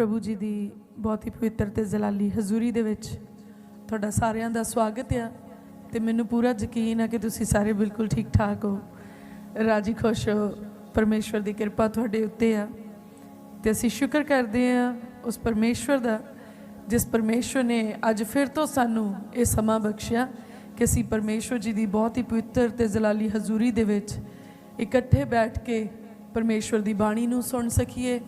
ਪ੍ਰਭੂ ਜੀ ਦੀ ਬਹੁਤ ਹੀ ਪਵਿੱਤਰ ਤੇ ਜਲਾਲੀ ਹਜ਼ੂਰੀ ਦੇ ਵਿੱਚ ਤੁਹਾਡਾ ਸਾਰਿਆਂ ਦਾ ਸਵਾਗਤ ਆ ਤੇ ਮੈਨੂੰ ਪੂਰਾ ਯਕੀਨ ਆ ਕਿ ਤੁਸੀਂ ਸਾਰੇ ਬਿਲਕੁਲ ਠੀਕ ਠਾਕ ਹੋ। ਰਾਜੀ ਖੁਸ਼ ਹੋ, ਪਰਮੇਸ਼ਵਰ ਦੀ ਕਿਰਪਾ ਤੁਹਾਡੇ ਉੱਤੇ ਆ। ਤੇ ਅਸੀਂ ਸ਼ੁਕਰ ਕਰਦੇ ਆ ਉਸ ਪਰਮੇਸ਼ਵਰ ਦਾ, ਜਿਸ ਪਰਮੇਸ਼ਵਰ ਨੇ ਅੱਜ ਫਿਰ ਤੋਂ ਸਾਨੂੰ ਇਹ ਸਮਾਂ ਬਖਸ਼ਿਆ ਕਿ ਅਸੀਂ ਪਰਮੇਸ਼ਵਰ ਜੀ ਦੀ ਬਹੁਤ ਹੀ ਪਵਿੱਤਰ ਤੇ ਜਲਾਲੀ ਹਜ਼ੂਰੀ ਦੇ ਵਿੱਚ ਇਕੱਠੇ ਬੈਠ ਕੇ ਪਰਮੇਸ਼ਵਰ ਦੀ ਬਾਣੀ ਨੂੰ ਸੁਣ ਸਕੀਏ,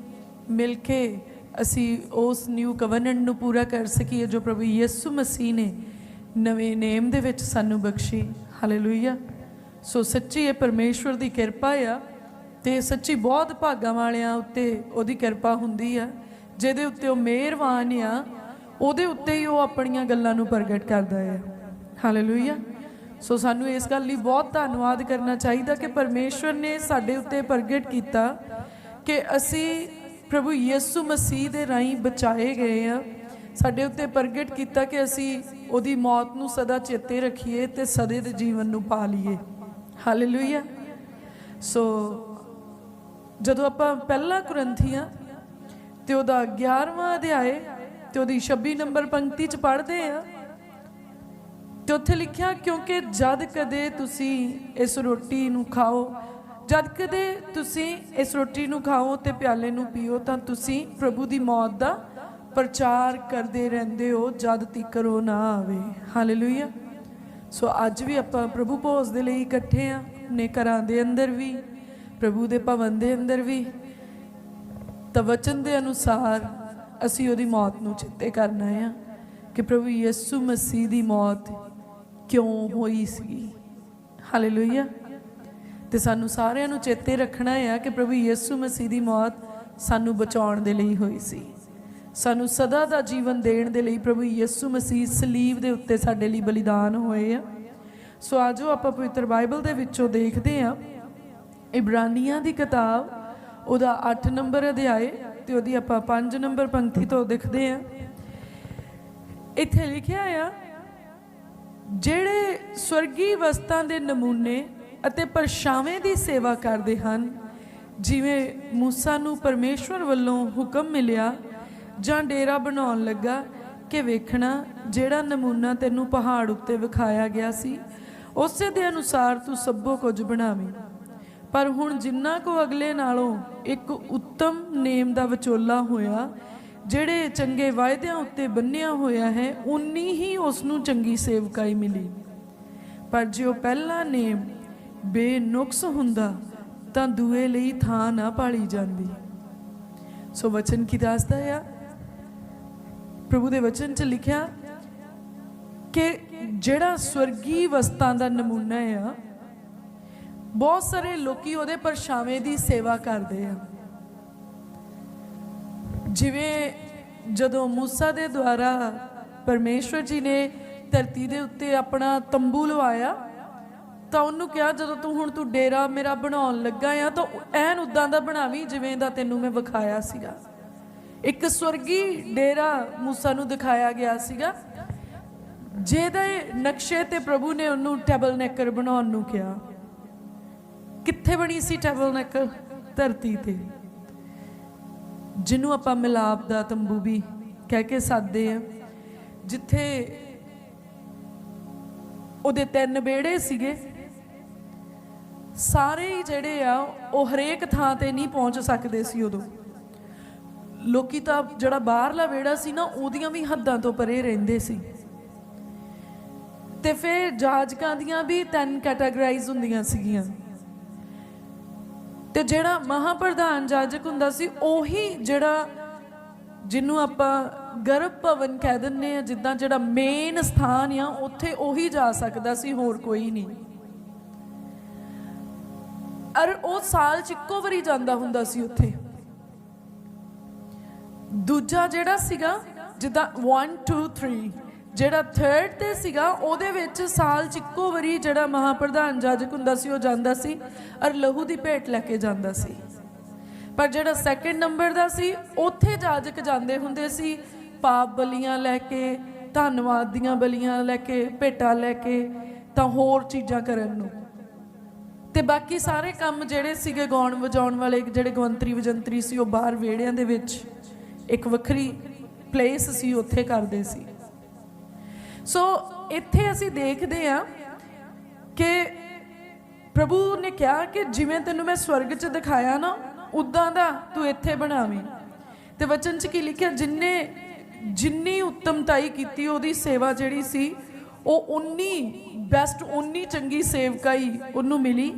ਮਿਲ ਕੇ ਅਸੀਂ ਉਸ ਨਿਊ ਕਵਨੈਂਟ ਨੂੰ ਪੂਰਾ ਕਰ ਸਕੀਏ ਜੋ ਪ੍ਰਭੂ ਯਿਸੂ ਮਸੀਹ ਨੇ ਨਵੇਂ ਨੇਮ ਦੇ ਵਿੱਚ ਸਾਨੂੰ ਬਖਸ਼ੀ। ਹਾਲੇਲੂਇਆ ਸੋ ਸੱਚੀ ਇਹ ਪਰਮੇਸ਼ਵਰ ਦੀ ਕਿਰਪਾ ਆ ਤੇ ਸੱਚੀ ਬਹੁਤ ਭਾਗਾਂ ਵਾਲਿਆਂ ਉੱਤੇ ਉਹਦੀ ਕਿਰਪਾ ਹੁੰਦੀ ਆ, ਜਿਹਦੇ ਉੱਤੇ ਉਹ ਮਿਹਰਬਾਨ ਆ, ਉਹਦੇ ਉੱਤੇ ਹੀ ਉਹ ਆਪਣੀਆਂ ਗੱਲਾਂ ਨੂੰ ਪ੍ਰਗਟ ਕਰਦਾ ਹੈ ਹਾਲੇਲੂਇਆ ਸੋ ਸਾਨੂੰ ਇਸ ਗੱਲ ਲਈ ਬਹੁਤ ਧੰਨਵਾਦ ਕਰਨਾ ਚਾਹੀਦਾ ਕਿ ਪਰਮੇਸ਼ਵਰ ਨੇ ਸਾਡੇ ਉੱਤੇ ਪ੍ਰਗਟ ਕੀਤਾ ਕਿ ਅਸੀਂ ਪ੍ਰਭੂ ਯਿਸੂ ਮਸੀਹ ਦੇ ਰਾਹੀਂ ਬਚਾਏ ਗਏ ਆ। ਸਾਡੇ ਉੱਤੇ ਪ੍ਰਗਟ ਕੀਤਾ ਕਿ ਅਸੀਂ ਉਹਦੀ ਮੌਤ ਨੂੰ ਸਦਾ ਚੇਤੇ ਰੱਖੀਏ ਤੇ ਸਦੇ ਦੇ ਜੀਵਨ ਨੂੰ ਪਾ ਲਈਏ। ਹਾਲੇਲੂਇਆ ਸੋ ਜਦੋਂ ਆਪਾਂ ਪਹਿਲਾ ਕੁਰੰਥੀਆਂ ਤੇ ਉਹਦਾ 11ਵਾਂ ਅਧਿਆਏ ਤੇ ਉਹਦੀ 26 ਨੰਬਰ ਪੰਕਤੀ ਚ ਪੜ੍ਹਦੇ ਆ, ਤੇ ਉੱਥੇ ਲਿਖਿਆ, ਕਿਉਂਕਿ ਜਦ ਕਦੇ ਤੁਸੀਂ ਇਸ ਰੋਟੀ ਨੂੰ ਖਾਓ ਜਦ ਕਦੇ ਤੁਸੀਂ ਇਸ ਰੋਟੀ ਨੂੰ ਖਾਓ ਤੇ ਪਿਆਲੇ ਨੂੰ ਪੀਓ, ਤਾਂ ਤੁਸੀਂ ਪ੍ਰਭੂ ਦੀ ਮੌਤ ਦਾ ਪ੍ਰਚਾਰ ਕਰਦੇ ਰਹਿੰਦੇ ਹੋ, ਜਦ ਤੀਕਰ ਉਹ ਨਾ ਆਵੇ। ਹਾਲੇਲੂਇਆ ਸੋ ਅੱਜ ਵੀ ਆਪਾਂ ਪ੍ਰਭੂ ਭੋਜ ਦੇ ਲਈ ਇਕੱਠੇ ਆ ਨੇ ਘਰਾਂ ਦੇ ਅੰਦਰ ਵੀ, ਪ੍ਰਭੂ ਦੇ ਭਵਨ ਦੇ ਅੰਦਰ ਵੀ। ਤਾਂ ਵਚਨ ਦੇ ਅਨੁਸਾਰ ਅਸੀਂ ਉਹਦੀ ਮੌਤ ਨੂੰ ਚਿੱਤੇ ਕਰਨਾ ਆ ਕਿ ਪ੍ਰਭੂ ਯਿਸੂ ਮਸੀਹ ਦੀ ਮੌਤ ਕਿਉਂ ਹੋਈ ਸੀ ਹਾਲੇਲੂਇਆ ਤੇ ਸਾਨੂੰ ਸਾਰਿਆਂ ਨੂੰ ਚੇਤੇ ਰੱਖਣਾ ਆ ਕਿ ਪ੍ਰਭੂ ਯਿਸੂ ਮਸੀਹ ਦੀ ਮੌਤ ਸਾਨੂੰ ਬਚਾਉਣ ਦੇ ਲਈ ਹੋਈ ਸੀ। ਸਾਨੂੰ ਸਦਾ ਦਾ ਜੀਵਨ ਦੇਣ ਦੇ ਲਈ ਪ੍ਰਭੂ ਯਿਸੂ ਮਸੀਹ ਸਲੀਬ ਦੇ ਉੱਤੇ ਸਾਡੇ ਲਈ ਬਲੀਦਾਨ ਹੋਏ ਆ। ਸੋ ਆਜੋ ਆਪਾਂ ਪਵਿੱਤਰ ਬਾਈਬਲ ਦੇ ਵਿੱਚੋਂ ਦੇਖਦੇ ਆ ਇਬਰਾਨੀਆਂ ਦੀ ਕਿਤਾਬ, ਉਹਦਾ 8 ਨੰਬਰ ਅਧਿਆਏ ਤੇ ਉਹਦੀ ਆਪਾਂ 5 ਨੰਬਰ ਪੰਕਤੀ ਤੋਂ ਦੇਖਦੇ ਆ ਇੱਥੇ ਲਿਖਿਆ ਆ, ਜਿਹੜੇ ਸਵਰਗੀ ਵਸਤਾਂ ਦੇ ਨਮੂਨੇ ਅਤੇ ਪਰਛਾਵੇਂ ਦੀ ਸੇਵਾ ਕਰਦੇ ਹਨ। ਜਿਵੇਂ ਮੂਸਾ ਨੂੰ ਪਰਮੇਸ਼ਵਰ ਵੱਲੋਂ ਹੁਕਮ ਮਿਲਿਆ, ਜਾਂ ਡੇਰਾ ਬਣਾਉਣ ਲੱਗਾ ਕਿ ਵੇਖਣਾ, ਜਿਹੜਾ ਨਮੂਨਾ ਤੈਨੂੰ ਪਹਾੜ ਉੱਤੇ ਵਿਖਾਇਆ ਗਿਆ ਸੀ, ਉਸੇ ਦੇ ਅਨੁਸਾਰ ਤੂੰ ਸਭੋ ਕੁਝ ਬਣਾਵੇਂ। ਪਰ ਹੁਣ ਜਿੰਨਾ ਕੋ ਅਗਲੇ ਨਾਲੋਂ ਇੱਕ ਉੱਤਮ ਨੇਮ ਦਾ ਵਿਚੋਲਾ ਹੋਇਆ, ਜਿਹੜੇ ਚੰਗੇ ਵਾਅਦਿਆਂ ਉੱਤੇ ਬੰਨਿਆ ਹੋਇਆ ਹੈ ਉਨੀ ਹੀ ਉਸ ਨੂੰ ਚੰਗੀ ਸੇਵਕਾਈ ਮਿਲੀ। ਪਰ ਜੇ ਉਹ ਪਹਿਲਾ ਨੇਮ ਬੇਨੁਕਸ ਹੁੰਦਾ ਤਾਂ ਦੂਏ ਲਈ ਥਾਂ ਨਾ ਪਾਲੀ ਜਾਂਦੀ ਸੋ ਵਚਨ ਕੀ ਦੱਸਦਾ ਆ ਪ੍ਰਭੂ ਦੇ ਵਚਨ 'ਚ ਲਿਖਿਆ ਕਿ ਜਿਹੜਾ ਸਵਰਗੀ ਵਸਤਾਂ ਦਾ ਨਮੂਨਾ ਆ ਬਹੁਤ ਸਾਰੇ ਲੋਕੀ ਉਹਦੇ ਪਰਛਾਵੇਂ ਦੀ ਸੇਵਾ ਕਰਦੇ ਆ ਜਿਵੇਂ ਜਦੋਂ موسی ਦੇ ਦੁਆਰਾ ਪਰਮੇਸ਼ਵਰ ਜੀ ਨੇ ਧਰਤੀ ਦੇ ਉੱਤੇ ਆਪਣਾ ਤੰਬੂ ਲਵਾਇਆ ਤਾਂ ਉਹਨੂੰ ਕਿਹਾ ਜਦੋਂ ਤੂੰ ਹੁਣ ਤੂੰ ਡੇਰਾ ਮੇਰਾ ਬਣਾਉਣ ਲੱਗਾ ਆ ਤਾਂ ਐਨ ਉਦਾਂ ਦਾ ਬਣਾਵੀਂ ਜਿਵੇਂ ਦਾ ਤੈਨੂੰ ਮੈਂ ਵਿਖਾਇਆ ਸੀਗਾ ਇੱਕ ਸਵਰਗੀ ਡੇਰਾ موسی ਨੂੰ ਦਿਖਾਇਆ ਗਿਆ ਸੀਗਾ ਜਿਹਦੇ ਨਕਸ਼ੇ ਤੇ ਪ੍ਰਭੂ ਨੇ ਉਹਨੂੰ ਟੈਬਲਨੇਕਰ ਬਣਾਉਣ ਨੂੰ ਕਿਹਾ ਕਿੱਥੇ ਬਣੀ ਸੀ ਟੈਬਲਨੇਕਰ ਧਰਤੀ ਤੇ ਜਿਹਨੂੰ ਆਪਾਂ ਮਿਲਾਪ ਦਾ ਤੰਬੂ ਵੀ ਕਹਿ ਕੇ ਸਾਦੇ ਆ ਜਿੱਥੇ ਉਹਦੇ ਤਿੰਨ ਬੇੜੇ ਸੀਗੇ ਸਾਰੇ ਹੀ ਜਿਹੜੇ ਆ, ਉਹ ਹਰੇਕ ਥਾਂ ਤੇ ਨਹੀਂ ਪਹੁੰਚ ਸਕਦੇ ਸੀ ਉਦੋਂ। ਲੋਕੀ ਤਾਂ ਜਿਹੜਾ ਬਾਹਰਲਾ ਵੇੜਾ ਸੀ ਨਾ, ਉਹਦੀਆਂ ਵੀ ਹੱਦਾਂ ਤੋਂ ਪਰੇ ਰਹਿੰਦੇ ਸੀ। ਤੇ ਫਿਰ ਜਾਜਕਾਂ ਦੀਆਂ ਵੀ ਤਿੰਨ ਕੈਟਾਗਰਾਈਜ਼ ਹੁੰਦੀਆਂ ਸੀਗੀਆਂ। ਤੇ ਜਿਹੜਾ ਮਹਾਪ੍ਰਧਾਨ ਜਾਜਕ ਹੁੰਦਾ ਸੀ, ਉਹੀ ਜਿਹੜਾ ਜਿਹਨੂੰ ਆਪਾਂ ਗਰਭ ਭਵਨ ਕਹਿ ਦਿੰਨੇ ਆ, ਜਿੱਦਾਂ ਜਿਹੜਾ ਮੇਨ ਸਥਾਨ ਆ, ਉੱਥੇ ਉਹੀ ਜਾ ਸਕਦਾ ਸੀ, ਹੋਰ ਕੋਈ ਨਹੀਂ। ਅਰ ਉਹ ਸਾਲ ਚ ਇੱਕੋ ਵਾਰੀ ਜਾਂਦਾ ਹੁੰਦਾ ਸੀ ਉੱਥੇ। ਦੂਜਾ ਜਿਹੜਾ ਸੀਗਾ, ਜਿੱਦਾਂ 1 2 3 ਜਿਹੜਾ ਥਰਡ ਤੇ ਸੀਗਾ, ਉਹਦੇ ਵਿੱਚ ਸਾਲ ਚ ਇੱਕੋ ਵਾਰੀ ਜਿਹੜਾ ਮਹਾਪ੍ਰਧਾਨ ਜਾਜਕ ਹੁੰਦਾ ਸੀ, ਉਹ ਜਾਂਦਾ ਸੀ ਔਰ ਲਹੂ ਦੀ ਭੇਟ ਲੈ ਕੇ ਜਾਂਦਾ ਸੀ। ਪਰ ਜਿਹੜਾ ਸੈਕੰਡ ਨੰਬਰ ਦਾ ਸੀ, ਉੱਥੇ ਜਾਜਕ ਜਾਂਦੇ ਹੁੰਦੇ ਸੀ, ਪਾਪ ਬਲੀਆਂ ਲੈ ਕੇ, ਧੰਨਵਾਦ ਦੀਆਂ ਬਲੀਆਂ ਲੈ ਕੇ, ਭੇਟਾਂ ਲੈ ਕੇ, ਤਾਂ ਹੋਰ ਚੀਜ਼ਾਂ ਕਰਨ ਨੂੰ। ਤੇ ਬਾਕੀ ਸਾਰੇ ਕੰਮ ਜਿਹੜੇ ਸੀਗੇ ਗਾਉਣ ਵਜਾਉਣ ਵਾਲੇ, ਜਿਹੜੇ ਗਵੰਤਰੀ ਵਜੰਤਰੀ ਸੀ, ਉਹ ਬਾਹਰ ਵਿਹੜਿਆਂ ਦੇ ਵਿੱਚ ਇੱਕ ਵੱਖਰੀ ਪਲੇਸ ਸੀ, ਉੱਥੇ ਕਰਦੇ ਸੀ। ਸੋ ਇੱਥੇ ਅਸੀਂ ਦੇਖਦੇ ਹਾਂ ਕਿ ਪ੍ਰਭੂ ਨੇ ਕਿਹਾ ਕਿ ਜਿਵੇਂ ਤੈਨੂੰ ਮੈਂ ਸਵਰਗ 'ਚ ਦਿਖਾਇਆ ਨਾ, ਉਦਾਂ ਦਾ ਤੂੰ ਇੱਥੇ ਬਣਾਵੀਂ। ਤੇ ਵਚਨ 'ਚ ਕੀ ਲਿਖਿਆ? ਜਿੰਨੇ, ਜਿੰਨੀ ਉੱਤਮਤਾਈ ਕੀਤੀ, ਉਹਦੀ ਸੇਵਾ ਜਿਹੜੀ ਸੀ ਉਹ ਉਨੀ ਬੈਸਟ ਉਨੀ ਚੰਗੀ ਸੇਵਕਾਈ ਉਹਨੂੰ ਮਿਲੀ।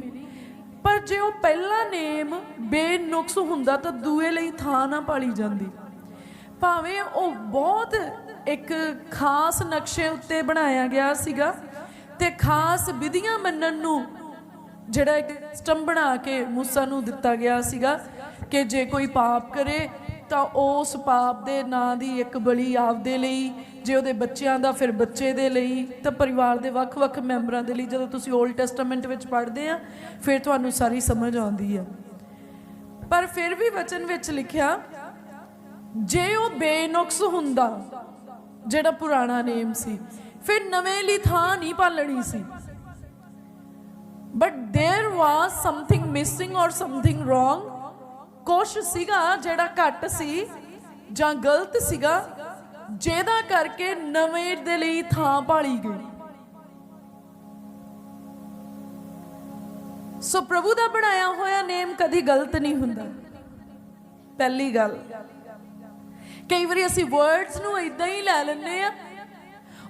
ਪਰ ਜੇ ਉਹ ਪਹਿਲਾ ਨੇਮ ਬੇਨੁਕਸ ਹੁੰਦਾ ਤਾਂ ਦੂਏ ਲਈ ਥਾਂ ਨਾ ਪਾਲੀ ਜਾਂਦੀ। ਭਾਵੇਂ ਉਹ ਬਹੁਤ ਇੱਕ ਖਾਸ ਨਕਸ਼ੇ ਉੱਤੇ ਬਣਾਇਆ ਗਿਆ ਸੀਗਾ ਤੇ ਖਾਸ ਵਿਧੀਆਂ ਮੰਨਣ ਨੂੰ ਜਿਹੜਾ ਇੱਕ ਸਿਸਟਮ ਬਣਾ ਕੇ ਮੂਸਾ ਨੂੰ ਦਿੱਤਾ ਗਿਆ ਸੀਗਾ ਕਿ ਜੇ ਕੋਈ ਪਾਪ ਕਰੇ ਤਾਂ ਉਸ ਪਾਪ ਦੇ ਨਾਂ ਦੀ ਇੱਕ ਬਲੀ ਆਪ ਦੇ ਲਈ, ਜੇ ਉਹਦੇ ਬੱਚਿਆਂ ਦਾ ਫਿਰ ਬੱਚੇ ਦੇ ਲਈ, ਤਾਂ ਪਰਿਵਾਰ ਦੇ ਵੱਖ-ਵੱਖ ਮੈਂਬਰਾਂ ਦੇ ਲਈ, ਜਦੋਂ ਤੁਸੀਂ 올ਡ ਟੈਸਟਾਮੈਂਟ ਵਿੱਚ ਪੜ੍ਹਦੇ ਆ, ਫਿਰ ਤੁਹਾਨੂੰ ਸਾਰੀ ਸਮਝ ਆਉਂਦੀ ਆ। ਪਰ ਫਿਰ ਵੀ ਵਚਨ ਵਿੱਚ ਲਿਖਿਆ, ਜੇ ਉਹ ਬੇਨੁਕਸ ਹੁੰਦਾ, ਜਿਹੜਾ ਪੁਰਾਣਾ ਨੇਮ ਸੀ, ਫਿਰ ਨਵੇਂ ਲਈ ਥਾਂ ਨਹੀਂ ਪਾਲਣੀ ਸੀ। But there was something missing or something wrong ਕੁਛ ਸੀਗਾ ਜਿਹੜਾ ਘੱਟ ਸੀ ਜਾਂ ਗਲਤ ਸੀਗਾ, ਜਿਹਦਾ ਕਰਕੇ ਨਵੇਂ ਦੇ ਲਈ ਥਾਂ ਭਾਲੀ ਗਈ। ਸੋ ਪ੍ਰਭੂ ਦਾ ਬਣਾਇਆ ਹੋਇਆ ਨੇਮ ਕਦੀ ਗਲਤ ਨਹੀਂ ਹੁੰਦਾ। ਪਹਿਲੀ ਗੱਲ, ਕਈ ਵਾਰੀ ਅਸੀਂ ਵਰਡਸ ਨੂੰ ਇਦਾਂ ਹੀ ਲੈ ਲੈਂਦੇ ਆ,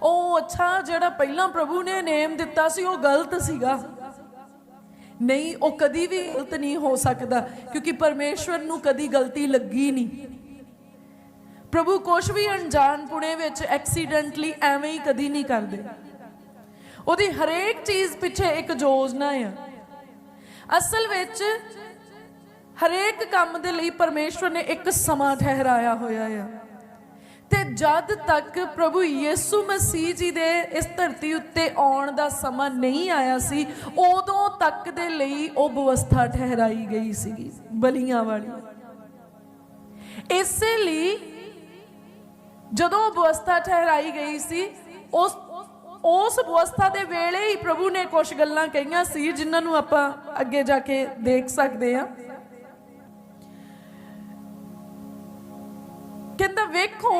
ਉਹ ਅੱਛਾ ਜਿਹੜਾ ਪਹਿਲਾਂ ਪ੍ਰਭੂ ਨੇ ਨੇਮ ਦਿੱਤਾ ਸੀ, ਉਹ ਗਲਤ ਸੀਗਾ। ਨਹੀਂ, ਉਹ ਕਦੀ ਵੀ ਗਲਤ ਨਹੀਂ ਹੋ ਸਕਦਾ, ਕਿਉਂਕਿ ਪਰਮੇਸ਼ਵਰ ਨੂੰ ਕਦੀ ਗਲਤੀ ਲੱਗੀ ਨਹੀਂ। ਪ੍ਰਭੂ ਕੁਛ ਵੀ ਅਣਜਾਣਪੁਣੇ ਵਿੱਚ ਐਕਸੀਡੈਂਟਲੀ ਐਵੇਂ ਹੀ ਕਦੀ ਨਹੀਂ ਕਰਦੇ। ਉਹਦੀ ਹਰੇਕ ਚੀਜ਼ ਪਿੱਛੇ ਇੱਕ ਯੋਜਨਾ ਆ। ਅਸਲ ਵਿੱਚ ਹਰੇਕ ਕੰਮ ਦੇ ਲਈ ਪਰਮੇਸ਼ਵਰ ਨੇ ਇੱਕ ਸਮਾਂ ਠਹਿਰਾਇਆ ਹੋਇਆ ਆ। ਤੇ ਜਦ ਤੱਕ ਪ੍ਰਭੂ ਯੀਸੂ ਮਸੀਹ ਜੀ ਦੇ ਇਸ ਧਰਤੀ ਉੱਤੇ ਆਉਣ ਦਾ ਸਮਾਂ ਨਹੀਂ ਆਇਆ ਸੀ, ਉਦੋਂ ਤੱਕ ਦੇ ਲਈ ਉਹ ਵਿਵਸਥਾ ਠਹਿਰਾਈ ਗਈ ਸੀਗੀ, ਬਲੀਆਂ ਵਾਲੀ। ਇਸੇ ਲਈ ਜਦੋਂ ਉਹ ਵਿਵਸਥਾ ਠਹਿਰਾਈ ਗਈ ਸੀ, ਉਸ ਉਸ ਵਿਵਸਥਾ ਦੇ ਵੇਲੇ ਹੀ ਪ੍ਰਭੂ ਨੇ ਕੁਝ ਗੱਲਾਂ ਕਹੀਆਂ ਸੀ, ਜਿਨ੍ਹਾਂ ਨੂੰ ਆਪਾਂ ਅੱਗੇ ਜਾ ਕੇ ਦੇਖ ਸਕਦੇ ਹਾਂ। ਕਹਿੰਦਾ, ਵੇਖੋ,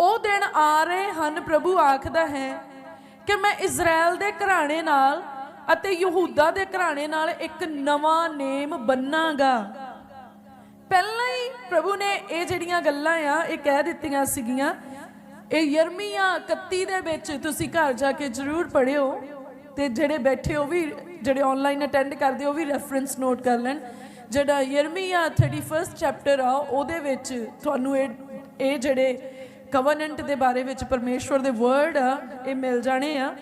ਉਹ ਦਿਨ ਆ ਰਹੇ ਹਨ, ਪ੍ਰਭੂ ਆਖਦਾ ਹੈ ਕਿ ਮੈਂ ਇਜ਼ਰਾਈਲ ਦੇ ਘਰਾਣੇ ਨਾਲ ਅਤੇ ਯਹੂਦਾ ਦੇ ਘਰਾਣੇ ਨਾਲ ਇੱਕ ਨਵਾਂ ਨੇਮ ਬੰਨਾਂਗਾ। ਪਹਿਲਾਂ ਹੀ ਪ੍ਰਭੂ ਨੇ ਇਹ ਜਿਹੜੀਆਂ ਗੱਲਾਂ ਆ, ਇਹ ਕਹਿ ਦਿੱਤੀਆਂ ਸੀਗੀਆਂ। ਇਹ ਯਰਮੀਆ 31 ਦੇ ਵਿੱਚ ਤੁਸੀਂ ਘਰ ਜਾ ਕੇ ਜ਼ਰੂਰ ਪੜਿਓ ਤੇ ਜਿਹੜੇ ਬੈਠੇ ਉਹ ਵੀ, ਜਿਹੜੇ ਆਨਲਾਈਨ ਅਟੈਂਡ ਕਰਦੇ, ਉਹ ਵੀ ਰੈਫਰੈਂਸ ਨੋਟ ਕਰ ਲੈਣ। ਜਿਹੜਾ ਯਰਮੀਆ 31st ਚੈਪਟਰ ਆ, ਉਹਦੇ ਵਿੱਚ ਤੁਹਾਨੂੰ ਇਹ ਇਹ ਜਿਹੜੇ ਕਵਨੈਂਟ ਦੇ ਬਾਰੇ ਵਿੱਚ ਪਰਮੇਸ਼ਵਰ ਦੇ ਵਰਡ ਆ, ਇਹ ਮਿਲ ਜਾਣੇ ਆ।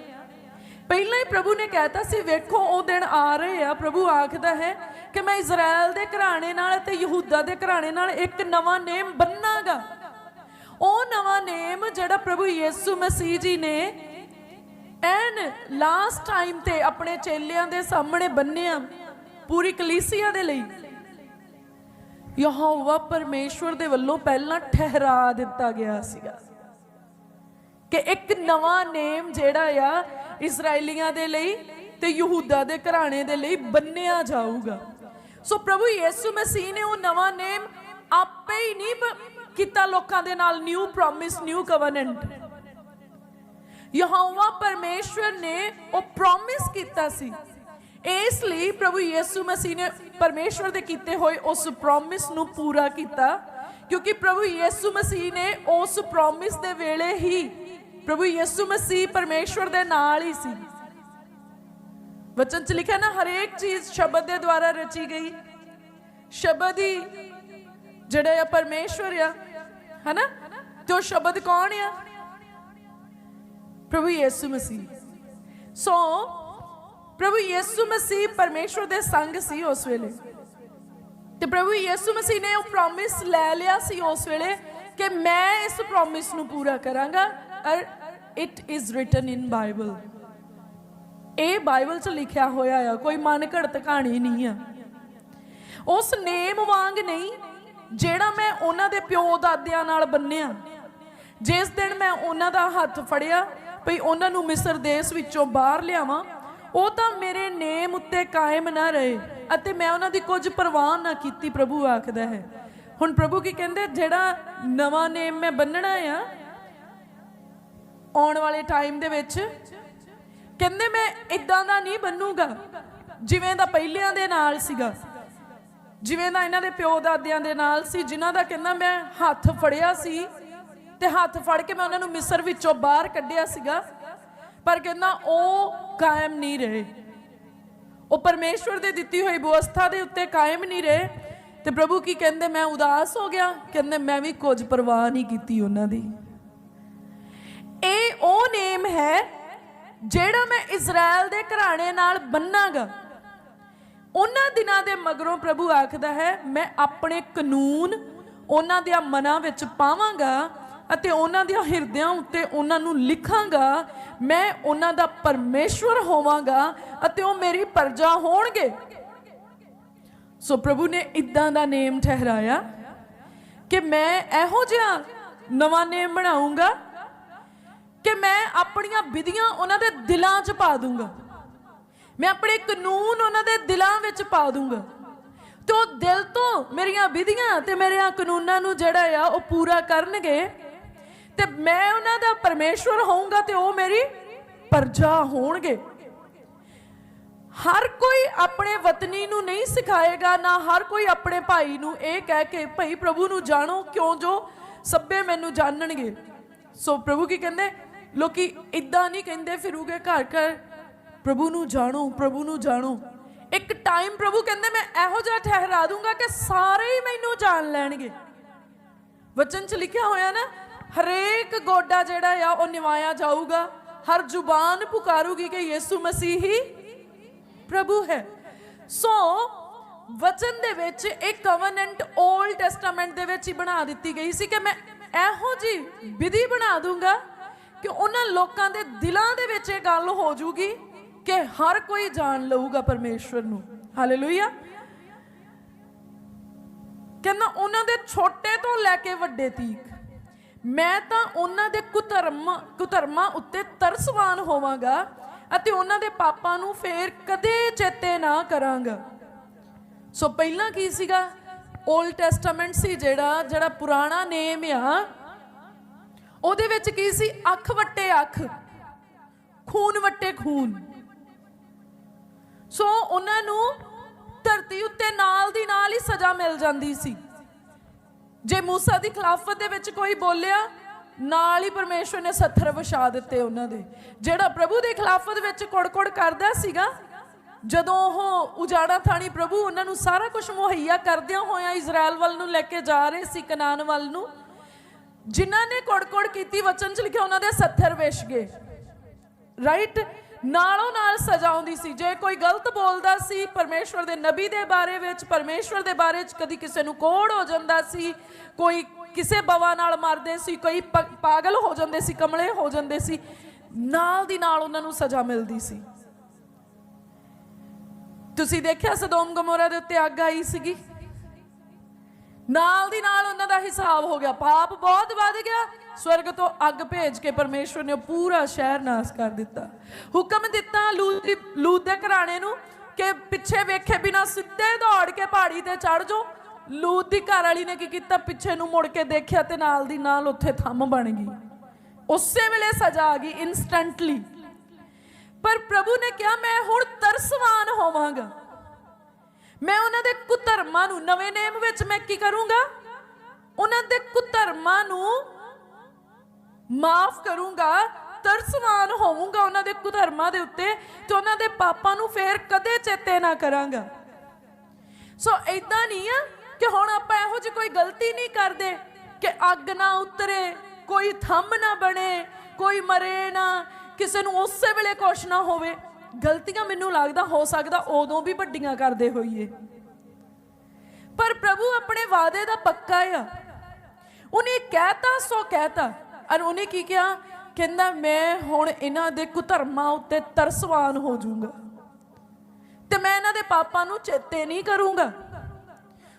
ਪਹਿਲਾਂ ਹੀ ਪ੍ਰਭੂ ਨੇ ਕਹਿਤਾ ਸੀ, ਵੇਖੋ, ਉਹ ਦਿਨ ਆ ਰਹੇ ਆ। ਪ੍ਰਭੂ ਆਖਦਾ ਹੈ ਕਿ ਮੈਂ ਇਜ਼ਰਾਈਲ ਦੇ ਘਰਾਣੇ ਨਾਲ ਤੇ ਯਹੂਦਾ ਦੇ ਘਰਾਣੇ ਨਾਲ ਇੱਕ ਨਵਾਂ ਨੇਮ ਬੰਨਾਂਗਾ। ਉਹ ਨਵਾਂ ਨੇਮ ਜਿਹੜਾ ਪ੍ਰਭੂ ਯੀਸੂ ਮਸੀਹ ਜੀ ਨੇ ਐਨ ਲਾਸਟ ਟਾਈਮ ਤੇ ਆਪਣੇ ਚੇਲਿਆਂ ਦੇ ਸਾਹਮਣੇ ਬੰਨਿਆ। ਪੂਰੀ ਕਲੀਸਿਆ ਦੇ ਲਈ। ਯਹੋਵਾ ਪਰਮੇਸ਼ਵਰ ਦੇ ਵੱਲੋਂ ਪਹਿਲਾਂ ਠਹਿਰਾ ਦਿੱਤਾ ਗਿਆ ਸੀਗਾ ਕਿ ਇੱਕ ਨਵਾਂ ਨੇਮ ਜਿਹੜਾ ਆ ਇਜ਼ਰਾਈਲੀਆਂ ਦੇ ਲਈ ਤੇ ਯਹੂਦਾ ਦੇ ਘਰਾਣੇ ਦੇ ਲਈ ਬੰਨਿਆ ਜਾਊਗਾ। ਸੋ ਪ੍ਰਭੂ ਯੇਸੂ ਮਸੀਹ ਨੇ ਉਹ ਨਵਾਂ ਨੇਮ ਆਪੇ ਹੀ ਨਹੀਂ ਕੀਤਾ ਲੋਕਾਂ ਦੇ ਨਾਲ new promise new covenant Jehovah ਪਰਮੇਸ਼ਵਰ ਨੇ ਉਹ ਪ੍ਰੋਮਿਸ ਕੀਤਾ ਸੀ। ਇਸ ਲਈ ਪ੍ਰਭੂ ਯੀਸੂ ਮਸੀਹ ਨੇ ਪਰਮੇਸ਼ਵਰ ਦੇ ਕੀਤੇ ਹੋਏ ਉਸ ਪ੍ਰੋਮਿਸ ਨੂੰ ਪੂਰਾ ਕੀਤਾ, ਕਿਉਂਕਿ ਪ੍ਰਭੂ ਯੀਸੂ ਮਸੀਹ ਨੇ ਉਸ ਪ੍ਰੋਮਿਸ ਦੇ ਵੇਲੇ ਹੀ ਪ੍ਰਭੂ ਯੀਸੂ ਮਸੀਹ ਪਰਮੇਸ਼ਵਰ ਦੇ ਨਾਲ ਹੀ ਸੀ। ਵਚਨ ਚ ਲਿਖਿਆ ਨਾ, ਹਰੇਕ ਚੀਜ਼ ਸ਼ਬਦ ਦੇ ਦੁਆਰਾ ਰਚੀ ਗਈ। ਸ਼ਬਦ ਹੀ ਜਿਹੜਾ ਆ ਪਰਮੇਸ਼ਵਰ ਆ, ਹਨਾ? ਤੇ ਉਹ ਸ਼ਬਦ ਕੌਣ ਆ? ਪ੍ਰਭੂ ਯੀਸੂ ਮਸੀਹ। ਸੋ ਪ੍ਰਭੂ ਯੀਸੂ ਮਸੀਹ ਪਰਮੇਸ਼ਵਰ ਦੇ ਸੰਗ ਸੀ ਉਸ ਵੇਲੇ। ਤੇ ਪ੍ਰਭੂ ਯੀਸੂ ਮਸੀਹ ਨੇ ਉਹ ਪ੍ਰੋਮਿਸ ਲੈ ਲਿਆ ਸੀ ਉਸ ਵੇਲੇ ਕਿ ਮੈਂ ਇਸ ਪ੍ਰੋਮਿਸ ਨੂੰ ਪੂਰਾ ਕਰਾਂਗਾ। ਔਰ it is written in Bible ਇਹ ਬਾਈਬਲ 'ਚ ਲਿਖਿਆ ਹੋਇਆ ਆ, ਕੋਈ ਮਨ ਘੜਤ ਕਹਾਣੀ ਨਹੀਂ ਆ। ਉਸ ਨੇਮ ਵਾਂਗ ਨਹੀਂ, ਜਿਹੜਾ ਮੈਂ ਉਹਨਾਂ ਦੇ ਪਿਓ ਦਾਦਿਆਂ ਨਾਲ ਬੰਨਿਆ। ਜਿਸ ਦਿਨ ਮੈਂ ਉਹਨਾਂ ਦਾ ਹੱਥ ਫੜਿਆ, ਭਈ ਉਹਨਾਂ ਨੂੰ ਮਿਸਰ ਦੇਸ਼ ਵਿੱਚੋਂ ਬਾਹਰ ਲਿਆਵਾਂ ਉਹ ਤਾਂ ਮੇਰੇ ਨੇਮ ਉੱਤੇ ਕਾਇਮ ਨਾ ਰਹੇ ਅਤੇ ਮੈਂ ਉਹਨਾਂ ਦੀ ਕੁਝ ਪਰਵਾਹ ਨਾ ਕੀਤੀ, ਪ੍ਰਭੂ ਆਖਦਾ ਹੈ। ਹੁਣ ਪ੍ਰਭੂ ਕੀ ਕਹਿੰਦੇ? ਜਿਹੜਾ ਨਵਾਂ ਨੇਮ ਮੈਂ ਬੰਨਣਾ ਆ, ਆਉਣ ਵਾਲੇ ਟਾਈਮ ਦੇ ਵਿੱਚ, ਕਹਿੰਦੇ ਮੈਂ ਇਦਾਂ ਦਾ ਨਹੀਂ ਬੰਨੂਗਾ, ਜਿਵੇਂ ਦਾ ਪਹਿਲਿਆਂ ਦੇ ਨਾਲ ਸੀਗਾ। ਜਿਵੇਂ ਦਾ ਇਹਨਾਂ ਦੇ ਪਿਓ ਦਾਦਿਆਂ ਦੇ ਨਾਲ ਸੀ, ਜਿਨ੍ਹਾਂ ਦਾ ਕਹਿੰਦਾ ਮੈਂ ਹੱਥ ਫੜਿਆ ਸੀ ਤੇ ਹੱਥ ਫੜ ਕੇ ਮੈਂ ਉਹਨਾਂ ਨੂੰ ਮਿਸਰ ਵਿੱਚੋਂ ਬਾਹਰ ਕੱਢਿਆ ਸੀਗਾ। ਪਰ ਕਹਿੰਦਾ ਉਹ ਕਾਇਮ ਨਹੀਂ ਰਹੇ। ਉਹ ਪਰਮੇਸ਼ਵਰ ਦੇ ਦਿੱਤੀ ਹੋਈ ਵਿਵਸਥਾ ਦੇ ਉੱਤੇ ਕਾਇਮ ਨਹੀਂ ਰਹੇ। ਤੇ ਪ੍ਰਭੂ ਕੀ ਕਹਿੰਦੇ, ਮੈਂ ਉਦਾਸ ਹੋ ਗਿਆ। ਕਹਿੰਦੇ, ਮੈਂ ਵੀ ਕੁਝ ਪਰਵਾਹ ਨਹੀਂ ਕੀਤੀ ਉਹਨਾਂ ਦੀ। ਇਹ ਉਹ ਨੇਮ ਹੈ ਜਿਹੜਾ ਮੈਂ ਇਜ਼ਰਾਈਲ ਦੇ ਘਰਾਣੇ ਨਾਲ ਬੰਨਾਗਾ। ਉਹਨਾਂ ਦਿਨਾਂ ਦੇ ਮਗਰੋਂ ਪ੍ਰਭੂ ਆਖਦਾ ਹੈ, ਮੈਂ ਆਪਣੇ ਕਾਨੂੰਨ ਉਹਨਾਂ ਦੇ ਮਨਾਂ ਵਿੱਚ ਪਾਵਾਂਗਾ ਅਤੇ ਉਹਨਾਂ ਦੇ ਹਿਰਦਿਆਂ ਉੱਤੇ ਉਹਨਾਂ ਨੂੰ ਲਿਖਾਂਗਾ, ਮੈਂ ਉਹਨਾਂ ਦਾ ਪਰਮੇਸ਼ਵਰ ਹੋਵਾਂਗਾ ਅਤੇ ਉਹ ਮੇਰੀ ਪਰਜਾ ਹੋਣਗੇ। ਸੋ ਪ੍ਰਭੂ ਨੇ ਇਦਾਂ ਦਾ ਨੇਮ ਠਹਿਰਾਇਆ ਕਿ ਮੈਂ ਇਹੋ ਜਿਹਾ ਨਵਾਂ ਨੇਮ ਬਣਾਉਂਗਾ ਕਿ ਮੈਂ ਆਪਣੀਆਂ ਵਿਧੀਆਂ ਉਹਨਾਂ ਦੇ ਦਿਲਾਂ 'ਚ ਪਾ ਦੂੰਗਾ। ਮੈਂ ਆਪਣੇ ਕਾਨੂੰਨ ਉਹਨਾਂ ਦੇ ਦਿਲਾਂ ਵਿੱਚ ਪਾ ਦੂੰਗਾ। ਤੇ ਉਹ ਦਿਲ ਤੋਂ ਮੇਰੀਆਂ ਵਿਧੀਆਂ ਤੇ ਮੇਰੇ ਕਾਨੂੰਨਾਂ ਨੂੰ ਜਿਹੜਾ ਆ ਉਹ ਪੂਰਾ ਕਰਨਗੇ। ਤੇ ਮੈਂ ਉਹਨਾਂ ਦਾ ਪਰਮੇਸ਼ਵਰ ਹੋਊਂਗਾ ਤੇ ਉਹ ਮੇਰੀ ਪਰਜਾ ਹੋਣਗੇ। ਹਰ ਕੋਈ ਆਪਣੇ ਵਤਨੀ ਨੂੰ ਨਹੀਂ ਸਿਖਾਏਗਾ, ਨਾ ਹਰ ਕੋਈ ਆਪਣੇ ਭਾਈ ਨੂੰ ਇਹ ਕਹਿ ਕੇ, ਭਾਈ ਪ੍ਰਭੂ ਨੂੰ ਜਾਣੋ ਕਿਉਂ ਜੋ ਸਭੇ ਮੈਨੂੰ ਜਾਣਨਗੇ? ਸੋ ਪ੍ਰਭੂ ਕੀ ਕਹਿੰਦੇ? ਲੋਕੀ ਇਦਾਂ ਨਹੀਂ ਕਹਿੰਦੇ ਫਿਰੂਗੇ ਘਰ ਘਰ, ਪ੍ਰਭੂ ਨੂੰ ਜਾਣੋ, ਪ੍ਰਭੂ ਨੂੰ ਜਾਣੋ। ਇੱਕ ਟਾਈਮ ਪ੍ਰਭੂ ਕਹਿੰਦੇ, ਮੈਂ ਇਹੋ ਜਿਹਾ ਠਹਿਰਾ ਦੂੰਗਾ ਕਿ ਸਾਰੇ ਹੀ ਮੈਨੂੰ ਜਾਣ ਲੈਣਗੇ। ਵਚਨ ਚ ਲਿਖਿਆ ਹੋਇਆ ਨਾ ਹਰੇਕ ਗੋਡਾ ਜਿਹੜਾ ਆ, ਉਹ ਨਿਵਾਇਆ ਜਾਊਗਾ। ਹਰ ਜ਼ੁਬਾਨ ਪੁਕਾਰੂਗੀ ਕਿ ਯਿਸੂ ਮਸੀਹ ਹੀ ਪ੍ਰਭੂ ਹੈ। ਸੋ ਵਚਨ ਦੇ ਵਿੱਚ ਇੱਕ ਕਵਨੈਂਟ 올ਡ ਟੈਸਟਾਮੈਂਟ ਦੇ ਵਿੱਚ ਹੀ ਬਣਾ ਦਿੱਤੀ ਗਈ ਸੀ ਕਿ ਮੈਂ ਇਹੋ ਜੀ ਵਿਧੀ ਬਣਾ ਦੂੰਗਾ ਕਿ ਉਹਨਾਂ ਲੋਕਾਂ ਦੇ ਦਿਲਾਂ ਦੇ ਵਿੱਚ ਇਹ ਗੱਲ ਹੋ ਜੂਗੀ ਕਿ ਹਰ ਕੋਈ ਜਾਣ ਲਊਗਾ ਪਰਮੇਸ਼ਵਰ ਨੂੰ। ਹਾਲੇਲੂਇਆ ਕਹਿੰਦਾ ਉਹਨਾਂ ਦੇ ਛੋਟੇ ਤੋਂ ਲੈ ਕੇ ਵੱਡੇ ਤੀਕ ਮੈਂ ਤਾਂ ਉਹਨਾਂ ਦੇ ਕੁਧਰਮ, ਕੁਧਰਮਾਂ ਉੱਤੇ ਤਰਸਵਾਨ ਹੋਵਾਂਗਾ ਅਤੇ ਉਹਨਾਂ ਦੇ ਪਾਪਾਂ ਨੂੰ ਫੇਰ ਕਦੇ ਚੇਤੇ ਨਾ ਕਰਾਂਗਾ। ਸੋ ਪਹਿਲਾਂ ਕੀ ਸੀਗਾ? 올ਡ ਟੈਸਟਾਮੈਂਟ ਸੀ ਜਿਹੜਾ ਜਿਹੜਾ ਪੁਰਾਣਾ ਨੇਮ ਆ। ਉਹਦੇ ਵਿੱਚ ਕੀ ਸੀ? ਅੱਖ ਵੱਟੇ ਅੱਖ, ਖੂਨ ਵੱਟੇ ਖੂਨ। ਸੋ ਉਹਨਾਂ ਨੂੰ ਧਰਤੀ ਉੱਤੇ ਨਾਲ ਦੀ ਨਾਲ ਹੀ ਸਜ਼ਾ ਮਿਲ ਜਾਂਦੀ ਸੀ। ਜੇ ਮੂਸਾ ਦੀ ਖਿਲਾਫਤ ਦੇ ਵਿੱਚ ਕੋਈ ਬੋਲਿਆ, ਨਾਲ ਹੀ ਪਰਮੇਸ਼ਵਰ ਨੇ ਸੱਥਰ ਵਿਛਾ ਦਿੱਤੇ ਉਹਨਾਂ ਦੇ। ਜਿਹੜਾ ਪ੍ਰਭੂ ਦੇ ਖਿਲਾਫਤ ਵਿੱਚ ਕੁੜ-ਕੁੜ ਕਰਦਾ ਸੀਗਾ, ਜਦੋਂ ਉਹ ਉਜਾੜਾ ਥਾਣੀ ਪ੍ਰਭੂ ਉਹਨਾਂ ਨੂੰ ਸਾਰਾ ਕੁਝ ਮੁਹੱਈਆ ਕਰਦਿਆਂ ਹੋਇਆਂ ਇਜ਼ਰਾਈਲ ਵੱਲ ਨੂੰ ਲੈ ਕੇ ਜਾ ਰਹੇ ਸੀ, ਕਨਾਨ ਵੱਲ ਨੂੰ, ਜਿਨ੍ਹਾਂ ਨੇ ਕੁੜ-ਕੁੜ ਕੀਤੀ, ਵਚਨ ਚ ਲਿਖਿਆ ਉਹਨਾਂ ਦੇ ਸੱਥਰ ਵਿਛ ਗਏ। ਰਾਈਟ ਨਾਲੋਂ ਨਾਲ ਸਜ਼ਾ ਆਉਂਦੀ ਸੀ। ਜੇ ਕੋਈ ਗਲਤ ਬੋਲਦਾ ਸੀ, ਪਰਮੇਸ਼ਵਰ ਦੇ ਨਬੀ ਦੇ ਬਾਰੇ ਵਿੱਚ, ਪਰਮੇਸ਼ਵਰ ਦੇ ਬਾਰੇ ਚ ਕਦੀ ਕਿਸੇ ਨੂੰ ਕੋੜ ਹੋ ਜਾਂਦਾ ਸੀ, ਕੋਈ ਕਿਸੇ ਬਵਾ ਨਾਲ ਮਰਦੇ ਸੀ, ਕੋਈ ਪ- ਪਾਗਲ ਹੋ ਜਾਂਦੇ ਸੀ, ਕਮਲੇ ਹੋ ਜਾਂਦੇ ਸੀ, ਨਾਲ ਦੀ ਨਾਲ ਉਹਨਾਂ ਨੂੰ ਸਜ਼ਾ ਮਿਲਦੀ ਸੀ। ਤੁਸੀਂ ਦੇਖਿਆ ਸਦੋਮ ਗਮੋਰਾ ਦੇ ਉੱਤੇ ਅੱਗ ਆਈ ਸੀਗੀ? ਨਾਲ ਦੀ ਨਾਲ ਉਹਨਾਂ ਦਾ ਹਿਸਾਬ ਹੋ ਗਿਆ। ਪਾਪ ਬਹੁਤ ਵੱਧ ਗਿਆ। ਸਵਰਗ ਤੋਂ ਅੱਗ ਭੇਜ ਕੇ ਪਰਮੇਸ਼ਵਰ ਨੇ ਪੂਰਾ ਸ਼ਹਿਰ ਨਾਸ ਕਰ ਦਿੱਤਾ। ਹੁਕਮ ਦਿੱਤਾ ਲੂਤ ਦੇ ਘਰਾਣੇ ਨੂੰ ਕਿ ਪਿੱਛੇ ਵੇਖੇ ਬਿਨਾ ਸਿੱਧੇ ਦੌੜ ਕੇ ਪਹਾੜੀ ਤੇ ਚੜ ਜਾਓ। ਲੂਦ ਦੀ ਘਰ ਵਾਲੀ ਨੇ ਕੀ ਕੀਤਾ? ਪਿੱਛੇ ਨੂੰ ਮੁੜ ਕੇ ਦੇਖਿਆ ਤੇ ਨਾਲ ਦੀ ਨਾਲ ਉੱਥੇ ਥੰਮ ਬਣ ਗਈ। ਉਸੇ ਵੇਲੇ ਸਜ਼ਾ ਆ ਗਈ ਇਨਸਟੈਂਟਲੀ ਪਰ ਪ੍ਰਭੂ ਨੇ ਕਿਹਾ, ਮੈਂ ਹੁਣ ਤਰਸਵਾਨ ਹੋਵਾਂਗਾ। ਮੈਂ ਉਹਨਾਂ ਦੇ ਕੁਧਰਮਾਂ ਨੂੰ, ਨਵੇਂ ਨੇਮ ਵਿੱਚ ਮੈਂ ਕੀ ਕਰੂੰਗਾ? ਉਹਨਾਂ ਦੇ ਕੁਧਰਮਾਂ ਨੂੰ ਮਾਫ ਕਰੂੰਗਾ, ਤਰਸਵਾਨ ਹੋਵਾਂਗਾ ਉਹਨਾਂ ਦੇ ਕੁਧਰਮਾਂ ਦੇ ਉੱਤੇ ਤੇ ਉਹਨਾਂ ਦੇ ਪਾਪਾਂ ਨੂੰ ਫੇਰ ਕਦੇ ਚੇਤੇ ਨਾ ਕਰਾਂਗਾ। ਸੋ ਇਦਾਂ ਨਹੀਂ ਆ ਕਿ ਹੁਣ ਆਪਾਂ ਇਹੋ ਜਿਹੀ ਕੋਈ ਗਲਤੀ ਨਹੀਂ ਕਰਦੇ ਕਿ ਅੱਗ ਨਾ ਉਤਰੇ, ਕੋਈ ਥੰਮ ਨਾ ਬਣੇ, ਕੋਈ ਮਰੇ ਨਾ, ਕਿਸੇ ਨੂੰ ਉਸੇ ਵੇਲੇ ਕੁਛ ਨਾ ਹੋਵੇ। ਗਲਤੀਆਂ ਮੈਨੂੰ ਲੱਗਦਾ ਹੋ ਸਕਦਾ ਉਦੋਂ ਵੀ ਵੱਡੀਆਂ ਕਰਦੇ ਹੋਈਏ। ਪਰ ਪ੍ਰਭੂ ਆਪਣੇ ਵਾਅਦੇ ਦਾ ਪੱਕਾ ਆ। ਉਹਨੇ ਕਹਿਤਾ, ਸੋ ਕਹਿਤਾ। ਔਰ ਉਹਨੇ ਕੀ ਕਿਹਾ? ਕਹਿੰਦਾ, ਮੈਂ ਹੁਣ ਇਹਨਾਂ ਦੇ ਕੁਧਰਮਾਂ ਉੱਤੇ ਤਰਸਵਾਨ ਹੋ ਜਾਊਂਗਾ। ਤੇ ਮੈਂ ਇਹਨਾਂ ਦੇ ਪਾਪਾਂ ਨੂੰ ਚੇਤੇ ਨਹੀਂ ਕਰੂੰਗਾ।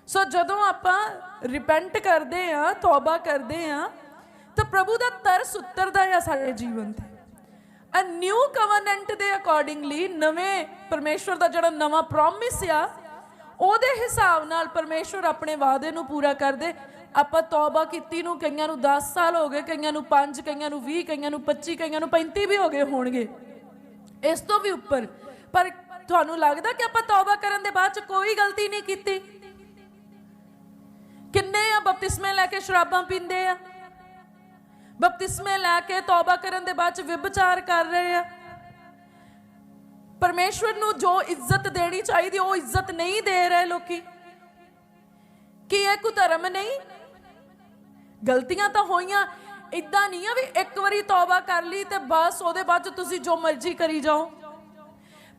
ਸੋ ਜਦੋਂ ਆਪਾਂ ਰਿਪੈਂਟ ਕਰਦੇ ਆ ਤੌਬਾ ਕਰਦੇ ਆ ਤਾਂ ਪ੍ਰਭੂ ਦਾ ਤਰਸ ਉਤਰਦਾ ਆ ਸਾਡੇ ਜੀਵਨ ਤੇ। ਅ ਨਿਊ ਕਵਨੈਂਟ ਦੇ ਅਕੋਰਡਿੰਗਲੀ ਨਵੇਂ ਪਰਮੇਸ਼ਵਰ ਦਾ ਜਿਹੜਾ ਨਵਾਂ ਪ੍ਰੋਮਿਸ ਆ, ਉਹਦੇ ਹਿਸਾਬ ਨਾਲ ਪਰਮੇਸ਼ਵਰ ਆਪਣੇ ਵਾਅਦੇ ਨੂੰ ਪੂਰਾ ਕਰਦੇ। ਆਪਾਂ ਤੌਬਾ ਕੀਤੀ ਨੂੰ, ਕਈਆਂ ਨੂੰ 10 ਸਾਲ ਹੋ ਗਏ, ਕਈਆਂ ਨੂੰ 5 ਕਈਆਂ ਨੂੰ 20 ਕਈਆਂ ਨੂੰ 25 ਕਈਆਂ ਨੂੰ 35 ਵੀ ਹੋ ਗਏ ਹੋਣਗੇ। ਇਸ ਤੋਂ ਵੀ ਉੱਪਰ। ਪਰ ਤੁਹਾਨੂੰ ਲੱਗਦਾ ਕਿ ਆਪਾਂ ਤੌਬਾ ਕਰਨ ਦੇ ਬਾਅਦ ਚ ਕੋਈ ਗਲਤੀ ਨਹੀਂ ਕੀਤੀ? ਕਿੰਨੇ ਆ ਬਪਤਿਸਮੇ ਲੈ ਕੇ ਸ਼ਰਾਬਾਂ ਪੀਂਦੇ ਆ? ਬਪਤਿਸਮੇ ਲੈ ਕੇ ਤੌਬਾ ਕਰਨ ਦੇ ਬਾਅਦ ਚ ਵਿਭਚਾਰ ਕਰ ਰਹੇ ਆ। ਪਰਮੇਸ਼ਵਰ ਨੂੰ ਜੋ ਇੱਜ਼ਤ ਦੇਣੀ ਚਾਹੀਦੀ, ਉਹ ਇੱਜ਼ਤ ਨਹੀਂ ਦੇ ਰਹੇ ਲੋਕੀ। ਕੀ ਇਹ ਕੁਧਰਮ ਨਹੀਂ? ਗਲਤੀਆਂ ਤਾਂ ਹੋਈਆਂ ਇਦਾਂ ਨਹੀਂ ਆ ਵੀ ਇੱਕ ਵਾਰੀ ਤੌਬਾ ਕਰ ਲਈ ਤੇ ਬਸ ਉਹਦੇ ਬਾਅਦ 'ਚ ਤੁਸੀਂ ਜੋ ਮਰਜ਼ੀ ਕਰੀ ਜਾਓ।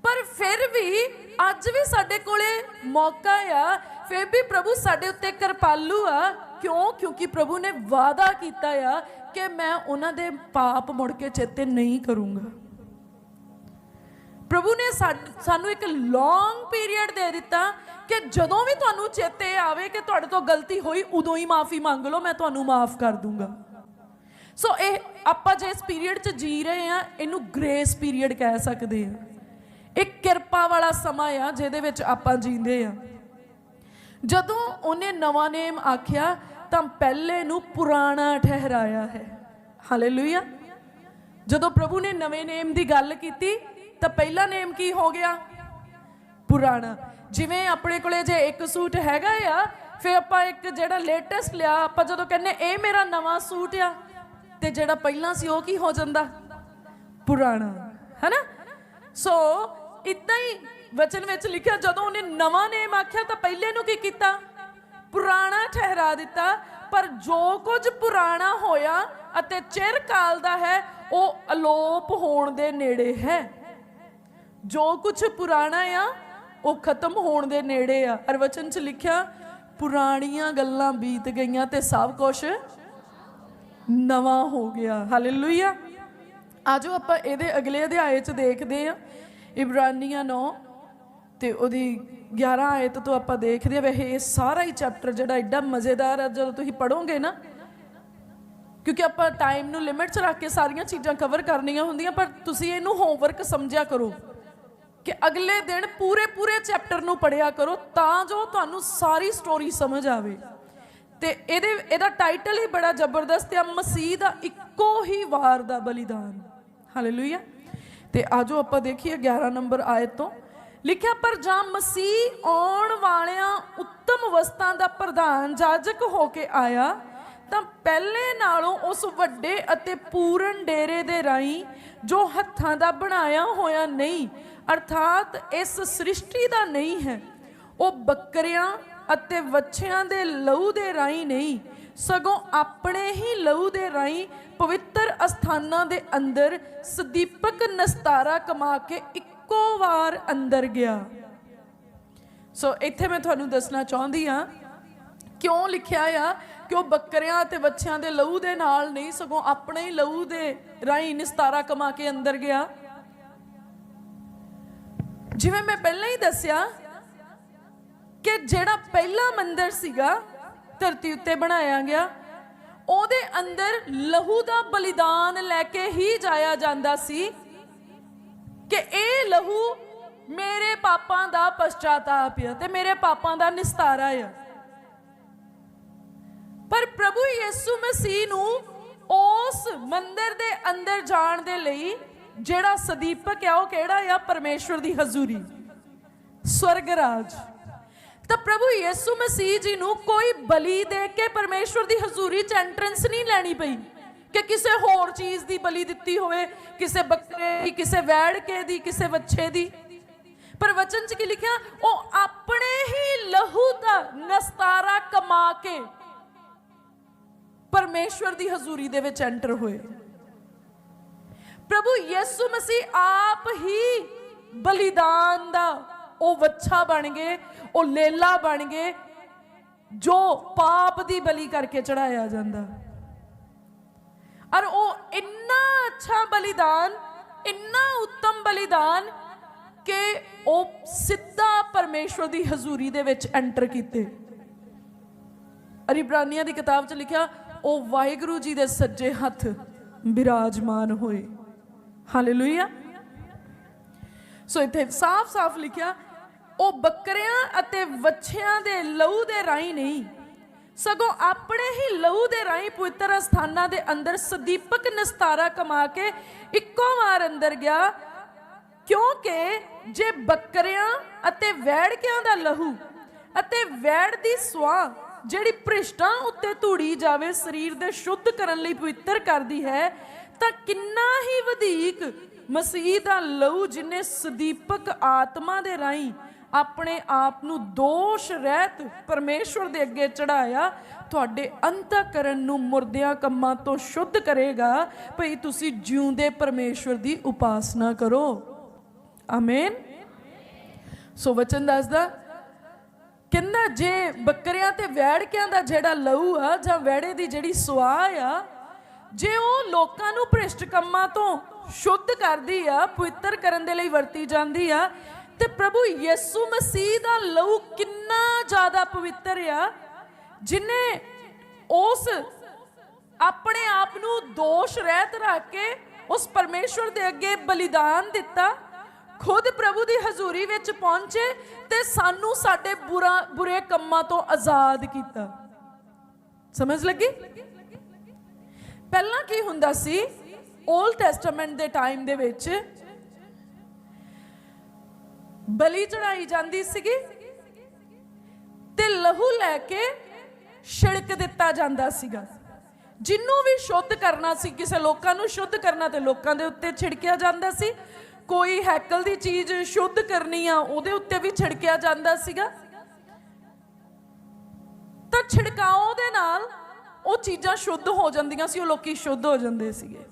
ਪਰ ਫਿਰ ਵੀ ਅੱਜ ਵੀ ਸਾਡੇ ਕੋਲੇ ਮੌਕਾ ਆ, ਫਿਰ ਵੀ ਪ੍ਰਭੂ ਸਾਡੇ ਉੱਤੇ ਕਿਰਪਾਲੂ ਆ। ਕਿਉਂ? ਕਿਉਂਕਿ ਪ੍ਰਭੂ ਨੇ ਵਾਅਦਾ ਕੀਤਾ ਆ ਕਿ ਮੈਂ ਉਹਨਾਂ ਦੇ ਪਾਪ ਮੁੜ ਕੇ ਚੇਤੇ ਨਹੀਂ ਕਰੂੰਗਾ। ਪ੍ਰਭੂ ਨੇ ਸਾਨੂੰ ਇੱਕ ਲੌਂਗ ਪੀਰੀਅਡ ਦੇ ਦਿੱਤਾ ਕਿ ਜਦੋਂ ਵੀ ਤੁਹਾਨੂੰ ਚੇਤੇ ਆਵੇ ਕਿ ਤੁਹਾਡੇ ਤੋਂ ਗਲਤੀ ਹੋਈ, ਉਦੋਂ ਹੀ ਮਾਫੀ ਮੰਗ ਲਓ, ਮੈਂ ਤੁਹਾਨੂੰ ਮਾਫ ਕਰ ਦੂੰਗਾ। ਸੋ ਇਹ ਆਪਾਂ ਜੇ ਇਸ ਪੀਰੀਅਡ 'ਚ ਜੀ ਰਹੇ ਆ ਇਹਨੂੰ ਗ੍ਰੇਸ ਪੀਰੀਅਡ ਕਹਿ ਸਕਦੇ ਆ ਇਹ ਕਿਰਪਾ ਵਾਲਾ ਸਮਾਂ ਆ, ਜਿਹਦੇ ਵਿੱਚ ਆਪਾਂ ਜੀਂਦੇ ਆ ਜਦੋਂ ਉਹਨੇ ਨਵਾਂ ਨੇਮ ਆਖਿਆ ਤਾਂ ਪਹਿਲੇ ਨੂੰ ਪੁਰਾਣਾ ਠਹਿਰਾਇਆ ਹੈ। ਹਾਲੇਲੂਇਆ ਜਦੋਂ ਪ੍ਰਭੂ ਨੇ ਨਵੇਂ ਨੇਮ ਦੀ ਗੱਲ ਕੀਤੀ, ਤਾਂ ਪਹਿਲਾ ਨੇਮ ਕੀ ਹੋ ਗਿਆ? ਪੁਰਾਣਾ। ਜਿਵੇਂ ਆਪਣੇ ਕੋਲੇ ਜੇ ਇੱਕ ਸੂਟ ਹੈਗਾ ਆ, ਫਿਰ ਆਪਾਂ ਇੱਕ ਜਿਹੜਾ ਲੇਟੈਸਟ ਲਿਆ, ਆਪਾਂ ਜਦੋਂ ਕਹਿੰਨੇ ਇਹ ਮੇਰਾ ਨਵਾਂ ਸੂਟ ਆ, ਤੇ ਜਿਹੜਾ ਪਹਿਲਾਂ ਸੀ, ਉਹ ਕੀ ਹੋ ਜਾਂਦਾ? ਪੁਰਾਣਾ। ਹੈਨਾ? ਸੋ ਇਦਾਂ ਹੀ ਵਚਨ ਵਿੱਚ ਲਿਖਿਆ, ਜਦੋਂ ਉਹਨੇ ਨਵਾਂ ਨੇਮ ਆਖਿਆ, ਤਾਂ ਪਹਿਲੇ ਨੂੰ ਕੀ ਕੀਤਾ? ਪੁਰਾਣਾ ਠਹਿਰਾ ਦਿੱਤਾ, ਪਰ ਜੋ ਕੁਝ ਪੁਰਾਣਾ ਹੋਇਆ ਅਤੇ ਚਿਰ ਕਾਲ ਦਾ ਹੈ, ਉਹ ਅਲੋਪ ਹੋਣ ਦੇ ਨੇੜੇ ਹੈ। ਜੋ ਕੁਝ ਪੁਰਾਣਾ ਆ, ਉਹ ਖਤਮ ਹੋਣ ਦੇ ਨੇੜੇ ਆ। ਅਰ 'ਚ ਲਿਖਿਆ, ਪੁਰਾਣੀਆਂ ਗੱਲਾਂ ਬੀਤ ਗਈਆਂ ਤੇ ਸਭ ਕੁਝ ਨਵਾਂ ਹੋ ਗਿਆ। ਹਾਲੇਲੂਇਆ ਆਜੋ ਆਪਾਂ ਇਹਦੇ ਅਗਲੇ ਅਧਿਆਏ 'ਚ ਦੇਖਦੇ ਆ ਇਬਰਾਨੀਆਂ 9 ਤੇ ਉਹਦੀ 11 ਆਇਤ ਤੋਂ ਆਪਾਂ ਦੇਖਦੇ ਆ ਵੈਸੇ ਇਹ ਸਾਰਾ ਹੀ ਚੈਪਟਰ ਜਿਹੜਾ ਐਡਾ ਮਜ਼ੇਦਾਰ ਆ, ਜਦੋਂ ਤੁਸੀਂ ਪੜੋਗੇ ਨਾ, ਕਿਉਂਕਿ ਆਪਾਂ ਟਾਈਮ ਨੂੰ ਲਿਮਿਟ 'ਚ ਰੱਖ ਕੇ ਸਾਰੀਆਂ ਚੀਜ਼ਾਂ ਕਵਰ ਕਰਨੀਆਂ ਹੁੰਦੀਆਂ, ਪਰ ਤੁਸੀਂ ਇਹਨੂੰ ਹੋਮਵਰਕ ਸਮਝਿਆ ਕਰੋ ਕਿ ਅਗਲੇ ਦਿਨ ਪੂਰੇ ਪੂਰੇ ਚੈਪਟਰ ਨੂੰ ਪੜਿਆ ਕਰੋ, ਤਾਂ ਜੋ ਤੁਹਾਨੂੰ ਸਾਰੀ ਸਟੋਰੀ ਸਮਝ ਆਵੇ। ਤੇ ਇਹਦੇ, ਇਹਦਾ ਟਾਈਟਲ ਹੀ ਬੜਾ ਜ਼ਬਰਦਸਤ ਹੈ ਮਸੀਹ ਦਾ ਇੱਕੋ ਹੀ ਵਾਰ ਦਾ ਬਲੀਦਾਨ। ਹਾਲੇਲੂਇਆ ਤੇ ਆਜੋ ਆਪਾਂ ਦੇਖੀਏ 11 ਨੰਬਰ ਆਇਤ ਤੋਂ। ਲਿਖਿਆ, ਪਰ ਜਾਂ ਮਸੀਹ ਆਉਣ ਵਾਲਿਆਂ ਉੱਤਮ ਵਸਤਾਂ ਦਾ ਪ੍ਰਧਾਨ ਜਾਜਕ ਹੋ ਕੇ ਆਇਆ, ਤਾਂ ਪਹਿਲੇ ਨਾਲੋਂ ਉਸ ਵੱਡੇ ਅਤੇ ਪੂਰਨ ਡੇਰੇ ਦੇ ਰਾਈ ਜੋ ਹੱਥਾਂ ਦਾ ਬਣਾਇਆ ਹੋਇਆ ਨਹੀਂ, ਅਰਥਾਤ ਇਸ ਸ੍ਰਿਸ਼ਟੀ ਦਾ ਨਹੀਂ ਹੈ, ਉਹ ਬੱਕਰਿਆਂ ਅਤੇ ਵੱਛਿਆਂ ਦੇ ਲਹੂ ਦੇ ਰਾਈ ਨਹੀਂ, ਸਗੋਂ ਆਪਣੇ ਹੀ ਲਹੂ ਦੇ ਰਾਈ ਪਵਿੱਤਰ ਅਸਥਾਨਾਂ ਦੇ ਅੰਦਰ ਸਦੀਪਕ ਨਸਤਾਰਾ ਕਮਾ ਕੇ ਇੱਕੋ ਵਾਰ ਅੰਦਰ ਗਿਆ। ਸੋ ਇੱਥੇ ਮੈਂ ਤੁਹਾਨੂੰ ਦੱਸਣਾ ਚਾਹੁੰਦੀ ਆ ਕਿਉਂ ਲਿਖਿਆ ਆ ਕਿ ਉਹ ਬੱਕਰਿਆਂ ਅਤੇ ਵੱਛਿਆਂ ਦੇ ਲਹੂ ਦੇ ਨਾਲ ਨਹੀਂ, ਸਗੋਂ ਆਪਣੇ ਹੀ ਲਹੂ ਦੇ ਰਾਹੀਂ ਨਿਸਤਾਰਾ ਕਮਾ ਕੇ ਅੰਦਰ ਗਿਆ। ਜਿਵੇਂ ਮੈਂ ਪਹਿਲਾਂ ਹੀ ਦੱਸਿਆ ਕਿ ਜਿਹੜਾ ਪਹਿਲਾ ਮੰਦਿਰ ਸੀਗਾ, ਧਰਤੀ ਉੱਤੇ ਬਣਾਇਆ ਗਿਆ, ਉਹਦੇ ਅੰਦਰ ਲਹੂ ਦਾ ਬਲੀਦਾਨ ਲੈ ਕੇ ਹੀ ਜਾਇਆ ਜਾਂਦਾ ਸੀ। ਕਿ ਇਹ ਲਹੂ ਮੇਰੇ ਪਾਪਾਂ ਦਾ ਪਛਤਾਤਾਪ ਆ ਤੇ ਮੇਰੇ ਪਾਪਾਂ ਦਾ ਨਿਸਤਾਰਾ ਆ। ਪਰ ਪ੍ਰਭੂ ਯਿਸੂ ਮਸੀਹ ਨੂੰ ਉਸ ਮੰਦਰ ਦੇ ਅੰਦਰ ਜਾਣ ਦੇ ਲਈ ਜਿਹੜਾ ਸਦੀਪਕ ਆ, ਉਹ ਕਿਹੜਾ ਆ? ਪਰਮੇਸ਼ਵਰ ਦੀ ਹਜ਼ੂਰੀ। ਸਵਰਗ ਰਾਜ ਤਾਂ ਪ੍ਰਭੂ ਯਿਸੂ ਮਸੀਹ ਜੀ ਨੂੰ ਕੋਈ ਬਲੀ ਦੇ ਕੇ ਪਰਮੇਸ਼ਵਰ ਦੀ ਹਜ਼ੂਰੀ ਚ ਐਂਟਰੈਂਸ ਨਹੀਂ ਲੈਣੀ ਪਈ। ਕਿ ਕਿਸੇ ਹੋਰ ਚੀਜ਼ ਦੀ ਬਲੀ ਦਿੱਤੀ ਹੋਵੇ, ਕਿਸੇ ਬੱਕਰੇ ਦੀ, ਕਿਸੇ ਵੈੜਕੇ ਦੀ, ਕਿਸੇ ਵੱਛੇ ਦੀ। ਪਰ ਵਚਨ ਚ ਕੀ ਲਿਖਿਆ? ਉਹ ਆਪਣੇ ਹੀ ਲਹੂ ਦਾ ਨਸਤਾਰਾ ਕਮਾ ਕੇ ਪਰਮੇਸ਼ਵਰ ਦੀ ਹਜ਼ੂਰੀ ਦੇ ਵਿੱਚ ਐਂਟਰ ਹੋਏ। ਪ੍ਰਭੂ ਯਿਸੂ ਮਸੀਹ ਆਪ ਹੀ ਬਲੀਦਾਨ ਦਾ ਉਹ ਵੱਛਾ ਬਣ ਗਏ, ਉਹ ਲੇਲਾ ਬਣ ਗਏ, ਜੋ ਪਾਪ ਦੀ ਬਲੀ ਕਰਕੇ ਚੜਾਇਆ ਜਾਂਦਾ। ਔਰ ਉਹ ਇੰਨਾ ਅੱਛਾ ਬਲੀਦਾਨ, ਇੰਨਾ ਉੱਤਮ ਬਲੀਦਾਨ ਕਿ ਉਹ ਸਿੱਧਾ ਪਰਮੇਸ਼ਵਰ ਦੀ ਹਜ਼ੂਰੀ ਦੇ ਵਿੱਚ ਐਂਟਰ ਕੀਤੇ। ਅਰ ਇਬਰਾਨੀਆਂ ਦੀ ਕਿਤਾਬ 'ਚ ਲਿਖਿਆ, ਉਹ ਵਾਹਿਗੁਰੂ ਜੀ ਦੇ ਸੱਜੇ ਹੱਥ ਬਿਰਾਜਮਾਨ ਹੋਏ। ਹਾਲੇਲੂਇਆ ਸੋ ਇੱਥੇ ਸਾਫ਼-ਸਾਫ਼ ਲਿਖਿਆ, ਉਹ ਬੱਕਰਿਆਂ ਅਤੇ ਵੱਛਿਆਂ ਦੇ ਲਹੂ ਦੇ ਰਾਹੀਂ ਨਹੀਂ ਸਗੋਂ ਆਪਣੇ ਹੀ ਲਹੂ ਦੇ ਰਾਹੀਂ ਪਵਿੱਤਰ ਅਸਥਾਨਾਂ ਦੇ ਅੰਦਰ ਸਦੀਪਕ ਨਿਸਤਾਰਾ ਕਮਾ ਕੇ ਇੱਕੋ ਵਾਰ ਅੰਦਰ ਗਿਆ। ਕਿਉਂਕਿ ਜੇ ਬੱਕਰਿਆਂ ਅਤੇ ਵੈੜਕਿਆਂ ਦਾ ਲਹੂ ਅਤੇ ਵੈੜ ਦੀ ਸਵਾਹ ਜਿਹੜੀ ਭ੍ਰਿਸ਼ਟਾਂ ਉੱਤੇ ਧੂੜੀ ਜਾਵੇ, ਸਰੀਰ ਦੇ ਸ਼ੁੱਧ ਕਰਨ ਲਈ ਪਵਿੱਤਰ ਕਰਦੀ ਹੈ, ਤਾਂ ਕਿੰਨਾ ਹੀ ਵਧੇਕ ਮਸੀਹ ਦਾ ਲਹੂ ਜਿਨੇ ਸਦੀਪਕ ਆਤਮਾ ਦੇ ਰਾਹੀਂ ਆਪਣੇ ਆਪ ਨੂੰ ਦੋਸ਼ ਰਹਿਤ ਪਰਮੇਸ਼ਵਰ ਦੇ ਅੱਗੇ ਚੜਾਇਆ ਤੁਹਾਡੇ ਅੰਤਕਰਨ ਨੂੰ ਮੁਰਦਿਆਂ ਕੰਮਾਂ ਤੋਂ ਸ਼ੁੱਧ ਕਰੇਗਾ, ਭਈ ਤੁਸੀਂ ਜਿਉਂਦੇ ਪਰਮੇਸ਼ਵਰ ਦੀ ਉਪਾਸਨਾ ਕਰੋ। ਆਮੇਨ। ਸੋ ਵਚਨ ਦੱਸਦਾ ਕਹਿੰਦਾ ਜੇ ਬੱਕਰਿਆਂ ਤੇ ਵੈੜਕਿਆਂ ਦਾ ਜਿਹੜਾ ਲਹੂ ਆ, ਜਾਂ ਵੈੜੇ ਦੀ ਜਿਹੜੀ ਸਵਾਹ ਆ, ਜੇ ਉਹ ਲੋਕਾਂ ਨੂੰ ਭ੍ਰਿਸ਼ਟ ਕੰਮਾਂ ਤੋਂ ਸ਼ੁੱਧ ਕਰਦੀ ਆ, ਪਵਿੱਤਰ ਕਰਨ ਦੇ ਲਈ ਵਰਤੀ ਜਾਂਦੀ ਆ ਤੇ ਪ੍ਰਭੂ ਯਿਸੂ ਮਸੀਹ ਦਾ ਲਹੂ ਕਿੰਨਾ ਜ਼ਿਆਦਾ ਪਵਿੱਤਰ ਆ, ਜਿਨੇ ਉਸ ਆਪਣੇ ਆਪ ਨੂੰ ਦੋਸ਼ ਰਹਿਤ ਰੱਖ ਕੇ ਉਸ ਪਰਮੇਸ਼ਵਰ ਦੇ ਅੱਗੇ ਬਲੀਦਾਨ ਦਿੱਤਾ, ਖੁਦ ਪ੍ਰਭੂ ਦੀ ਹਜ਼ੂਰੀ ਵਿੱਚ ਪਹੁੰਚੇ ਤੇ ਸਾਨੂੰ ਸਾਡੇ ਬੁਰਾ, ਬੁਰੇ ਕੰਮਾਂ ਤੋਂ ਆਜ਼ਾਦ ਕੀਤਾ। ਸਮਝ ਲੱਗੀ? ਪਹਿਲਾਂ ਕੀ ਹੁੰਦਾ ਸੀ? 올ਡ ਟੈਸਟਾਮੈਂਟ ਦੇ ਟਾਈਮ ਦੇ ਵਿੱਚ ਬਲੀ ਚੜਾਈ ਜਾਂਦੀ ਸੀਗੀ ਤੇ ਲਹੂ ਲੈ ਕੇ ਛਿੜਕ ਦਿੱਤਾ ਜਾਂਦਾ ਸੀਗਾ। ਜਿੰਨੂੰ ਵੀ ਸ਼ੁੱਧ ਕਰਨਾ ਸੀ, ਕਿਸੇ ਲੋਕਾਂ ਨੂੰ ਸ਼ੁੱਧ ਕਰਨਾ ਤੇ ਲੋਕਾਂ ਦੇ ਉੱਤੇ ਛਿੜਕਿਆ ਜਾਂਦਾ ਸੀ। ਕੋਈ ਹੈਕਲ ਦੀ ਚੀਜ਼ ਸ਼ੁੱਧ ਕਰਨੀ ਆ, ਉਹਦੇ ਉੱਤੇ ਵੀ ਛਿੜਕਿਆ ਜਾਂਦਾ ਸੀਗਾ। ਤਾਂ ਛਿੜਕਾਓ ਦੇ ਨਾਲ ਉਹ ਚੀਜ਼ਾਂ ਸ਼ੁੱਧ ਹੋ ਜਾਂਦੀਆਂ ਸੀ, ਉਹ ਲੋਕੀ ਸ਼ੁੱਧ ਹੋ ਜਾਂਦੇ ਸੀਗੇ।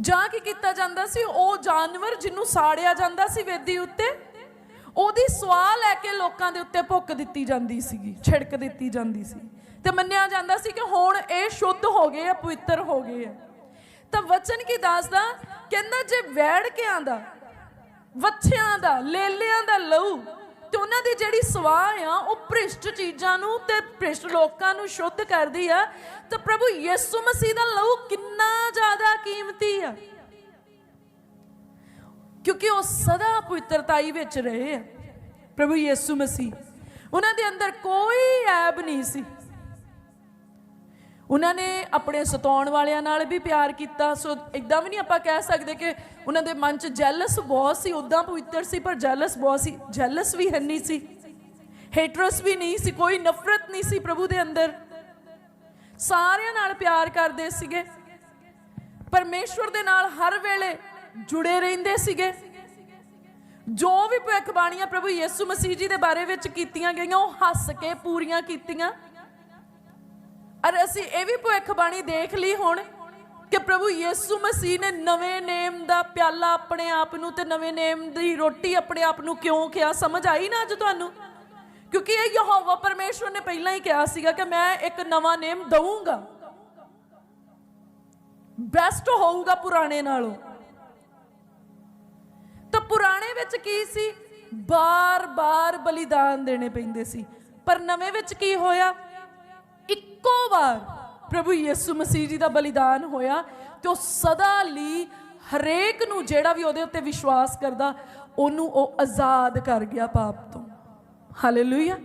ਜਾਂ ਕੀ ਕੀਤਾ ਜਾਂਦਾ ਸੀ? ਉਹ ਜਾਨਵਰ ਜਿਹਨੂੰ ਸਾੜਿਆ ਜਾਂਦਾ ਸੀ ਵੇਦੀ ਉੱਤੇ, ਉਹਦੀ ਸਵਾਹ ਲੈ ਕੇ ਲੋਕਾਂ ਦੇ ਉੱਤੇ ਭੁੱਕ ਦਿੱਤੀ ਜਾਂਦੀ ਸੀਗੀ, ਛਿੜਕ ਦਿੱਤੀ ਜਾਂਦੀ ਸੀ। ਤੇ ਮੰਨਿਆ ਜਾਂਦਾ ਸੀ ਕਿ ਹੁਣ ਇਹ ਸ਼ੁੱਧ ਹੋ ਗਏ ਆ, ਪਵਿੱਤਰ ਹੋ ਗਏ ਆ। ਤਾਂ ਵਚਨ ਕੀ ਦੱਸਦਾ? ਕਹਿੰਦਾ ਜੇ ਵੈੜ ਕੇ ਆਂਦਾ ਵੱਛਿਆਂ ਦਾ, ਲੇਲਿਆਂ ਦਾ ਲਹੂ ਤੇ ਉਹਨਾਂ ਦੀ ਜਿਹੜੀ ਸਵਾਹ ਆ, ਉਹ ਭ੍ਰਿਸ਼ਟ ਚੀਜ਼ਾਂ ਨੂੰ ਤੇ ਭ੍ਰਿਸ਼ਟ ਲੋਕਾਂ ਨੂੰ ਸ਼ੁੱਧ ਕਰਦੀ ਆ। ਤਾਂ ਪ੍ਰਭੂ ਯਿਸੂ ਮਸੀਹ ਦਾ ਲਹੂ ਕਿੰਨਾ ਜ਼ਿਆਦਾ ਕੀਮਤੀ ਆ। ਕਿਉਂਕਿ ਉਹ ਸਦਾ ਪਵਿੱਤਰਤਾਈ ਵਿੱਚ ਰਹੇ ਆ। ਪ੍ਰਭੂ ਯਿਸੂ ਮਸੀਹ, ਉਹਨਾਂ ਦੇ ਅੰਦਰ ਕੋਈ ਐਬ ਨਹੀਂ ਸੀ। ਉਹਨਾਂ ਨੇ ਆਪਣੇ ਸਤਾਉਣ ਵਾਲਿਆਂ ਨਾਲ ਵੀ ਪਿਆਰ ਕੀਤਾ। ਸੋ ਇਦਾਂ ਵੀ ਨਹੀਂ ਆਪਾਂ ਕਹਿ ਸਕਦੇ ਕਿ ਉਹਨਾਂ ਦੇ ਮਨ 'ਚ ਜੈਲਸ ਬਹੁਤ ਸੀ ਉਦਾਂ ਪਵਿੱਤਰ ਸੀ, ਪਰ ਜੈਲਸ ਬਹੁਤ ਸੀ। ਜੈਲਸ ਵੀ ਹੈ ਸੀ। ਹੇਟਰਸ ਵੀ ਨਹੀਂ ਸੀ, ਕੋਈ ਨਫ਼ਰਤ ਨਹੀਂ ਸੀ ਪ੍ਰਭੂ ਦੇ ਅੰਦਰ। ਸਾਰਿਆਂ ਨਾਲ ਪਿਆਰ ਕਰਦੇ ਸੀਗੇ। ਪਰਮੇਸ਼ਵਰ ਦੇ ਨਾਲ ਹਰ ਵੇਲੇ ਜੁੜੇ ਰਹਿੰਦੇ ਸੀਗੇ। ਜੋ ਵੀ ਭਵਿੱਖਬਾਣੀਆਂ ਪ੍ਰਭੂ ਯਿਸੂ ਮਸੀਹ ਜੀ ਦੇ ਬਾਰੇ ਵਿੱਚ ਕੀਤੀਆਂ ਗਈਆਂ, ਉਹ ਹੱਸ ਕੇ ਪੂਰੀਆਂ ਕੀਤੀਆਂ। ਅਰ ਅਸੀਂ ਇਹ ਵੀ ਭਵਿੱਖਬਾਣੀ ਦੇਖ ਲਈ ਹੁਣ ਕਿ ਪ੍ਰਭੂ ਯਿਸੂ ਮਸੀਹ ਨੇ ਨਵੇਂ ਨੇਮ ਦਾ ਪਿਆਲਾ ਆਪਣੇ ਆਪ ਨੂੰ ਤੇ ਨਵੇਂ ਨੇਮ ਦੀ ਰੋਟੀ ਆਪਣੇ ਆਪ ਨੂੰ ਕਿਉਂ ਕਿਹਾ? ਸਮਝ ਆਈ ਨਾ ਅੱਜ ਤੁਹਾਨੂੰ? ਕਿਉਂਕਿ ਇਹ ਯਹੋਵਾ ਪਰਮੇਸ਼ਵਰ ਨੇ ਪਹਿਲਾਂ ਹੀ ਕਿਹਾ ਸੀਗਾ ਕਿ ਮੈਂ ਇੱਕ ਨਵਾਂ ਨੇਮ ਦਊਂਗਾ। ਬੈਸਟ ਹੋਊਗਾ ਪੁਰਾਣੇ ਨਾਲੋਂ। ਤਾਂ ਪੁਰਾਣੇ ਵਿੱਚ ਕੀ ਸੀ? ਬਾਰ-ਬਾਰ ਬਲੀਦਾਨ ਦੇਣੇ ਪੈਂਦੇ ਸੀ। ਪਰ ਨਵੇਂ ਵਿੱਚ ਕੀ ਹੋਇਆ? ਇੱਕੋ ਵਾਰ ਪ੍ਰਭੂ ਯਿਸੂ ਮਸੀਹ ਜੀ ਦਾ ਬਲੀਦਾਨ ਹੋਇਆ ਤੇ ਉਹ ਸਦਾ ਲਈ ਹਰੇਕ ਨੂੰ ਜਿਹੜਾ ਵੀ ਉਹਦੇ ਉੱਤੇ ਵਿਸ਼ਵਾਸ ਕਰਦਾ, ਉਹਨੂੰ ਉਹ ਆਜ਼ਾਦ ਕਰ ਗਿਆ ਪਾਪ ਤੋਂ। ਹਾਲੇਲੂਇਆ